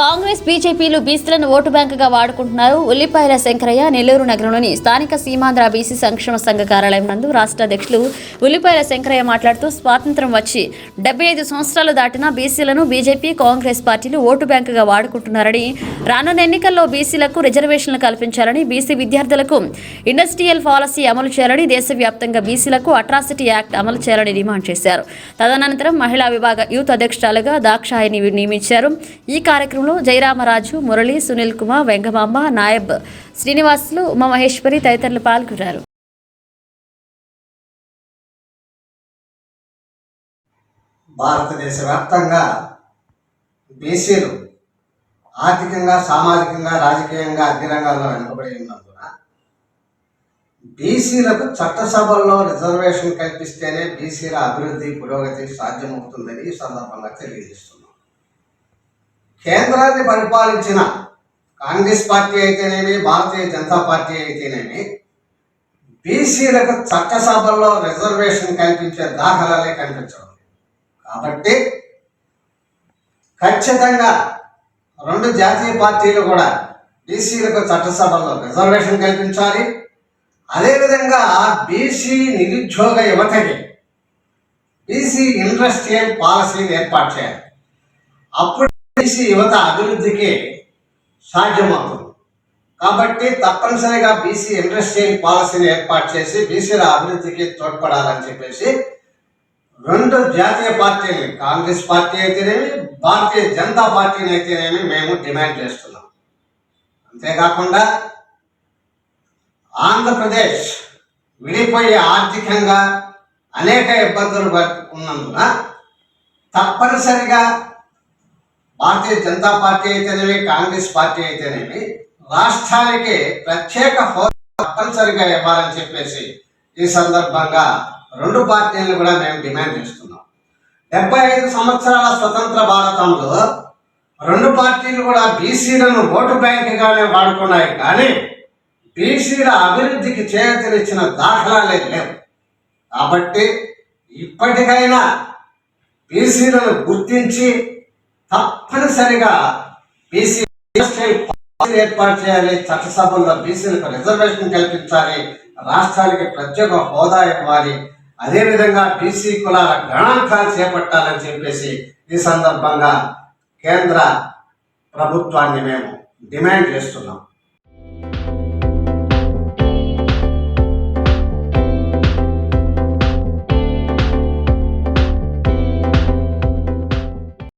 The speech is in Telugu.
కాంగ్రెస్ బీజేపీలు బీసీలను ఓటు బ్యాంకుగా వాడుకుంటున్నారు. ఉల్లిపాయల శంకరయ్య నెల్లూరు నగరంలోని స్థానిక సీమాంధ్ర బీసీ సంక్షేమ సంఘ కార్యాలయం నందు రాష్ట్ర అధ్యక్షులు ఉల్లిపాయల శంకరయ్య మాట్లాడుతూ స్వాతంత్రం వచ్చి డెబ్బై ఐదు సంవత్సరాలు దాటిన బీసీలను బీజేపీ కాంగ్రెస్ పార్టీలు ఓటు బ్యాంకుగా వాడుకుంటున్నారని రానున్న ఎన్నికల్లో బీసీలకు రిజర్వేషన్లు కల్పించాలని బీసీ విద్యార్థులకు ఇండస్ట్రియల్ పాలసీ అమలు చేయాలని దేశవ్యాప్తంగా బీసీలకు అట్రాసిటీ యాక్ట్ అమలు చేయాలని డిమాండ్ చేశారు. తదనంతరం మహిళా విభాగ యూత్ అధ్యక్షురాలుగా దాక్షాయిని నియమించారు. ఈ కార్యక్రమం కార్యక్రమంలో జయరామరాజు మురళి సునీల్ కుమార్ వెంగమాంబ నాయబ్ శ్రీనివాసులు ఉమామహేశ్వరి తదితరులు పాల్గొన్నారు. భారతదేశ వ్యాప్తంగా బీసీలు ఆర్థికంగా సామాజికంగా రాజకీయంగా అన్ని రంగాల్లో వెనుకబడి ఉన్నందున బీసీలకు చట్టసభల్లో రిజర్వేషన్ కల్పిస్తేనే బీసీల అభివృద్ధి పురోగతి సాధ్యమవుతుందని ఈ సందర్భంగా తెలియజేస్తుంది కేంద్రాన్ని పరిపాలించిన కాంగ్రెస్ పార్టీ అయితేనేమి భారతీయ జనతా పార్టీ అయితేనేమి బీసీలకు చట్టసభల్లో రిజర్వేషన్ కల్పించే దాఖలాలే కనిపించడం కాబట్టి ఖచ్చితంగా రెండు జాతీయ పార్టీలు కూడా బీసీలకు చట్టసభల్లో రిజర్వేషన్ కల్పించాలి. అదేవిధంగా బీసీ నిరుద్యోగ యువతకి బీసీ ఇండస్ట్రియల్ పాలసీని ఏర్పాటు చేయాలి. అప్పుడు బీసీ యువత అభివృద్ధికి సాధ్యమవుతుంది. కాబట్టి తప్పనిసరిగా బీసీ ఇండస్ట్రియల్ పాలసీని ఏర్పాటు చేసి బీసీల అభివృద్ధికి తోడ్పడాలని చెప్పేసి రెండు జాతీయ పార్టీలు కాంగ్రెస్ పార్టీ అయితేనేమి భారతీయ జనతా పార్టీని అయితేనేమి మేము డిమాండ్ చేస్తున్నాం. అంతేకాకుండా ఆంధ్రప్రదేశ్ విడిపోయి ఆర్థికంగా అనేక ఇబ్బందులు పడు- ఉన్నందున తప్పనిసరిగా భారతీయ జనతా పార్టీ అయితేనేమి కాంగ్రెస్ పార్టీ అయితేనేమి రాష్ట్రానికి ప్రత్యేక హోదా తప్పనిసరిగా ఇవ్వాలని చెప్పేసి ఈ సందర్భంగా రెండు పార్టీలను కూడా మేము డిమాండ్ చేస్తున్నాం. డెబ్బై ఐదు సంవత్సరాల స్వతంత్ర భారతంలో రెండు పార్టీలు కూడా బీసీలను ఓటు బ్యాంకుగానే వాడుకున్నాయి కానీ బీసీల అభివృద్ధికి చేతనిచ్చిన దాఖలాలే లేవు. కాబట్టి ఇప్పటికైనా బీసీలను గుర్తించి తప్పనిసరిగా బీసీ ఏర్పాటు చేయాలి. చట్టసభల్లో బీసీలకు రిజర్వేషన్ కల్పించాలి. రాష్ట్రానికి ప్రత్యేక హోదా ఇవ్వాలి. అదేవిధంగా బీసీ కులాల గణాంకాలు చేపట్టాలని చెప్పేసి ఈ సందర్భంగా కేంద్ర ప్రభుత్వాన్ని మేము డిమాండ్ చేస్తున్నాం.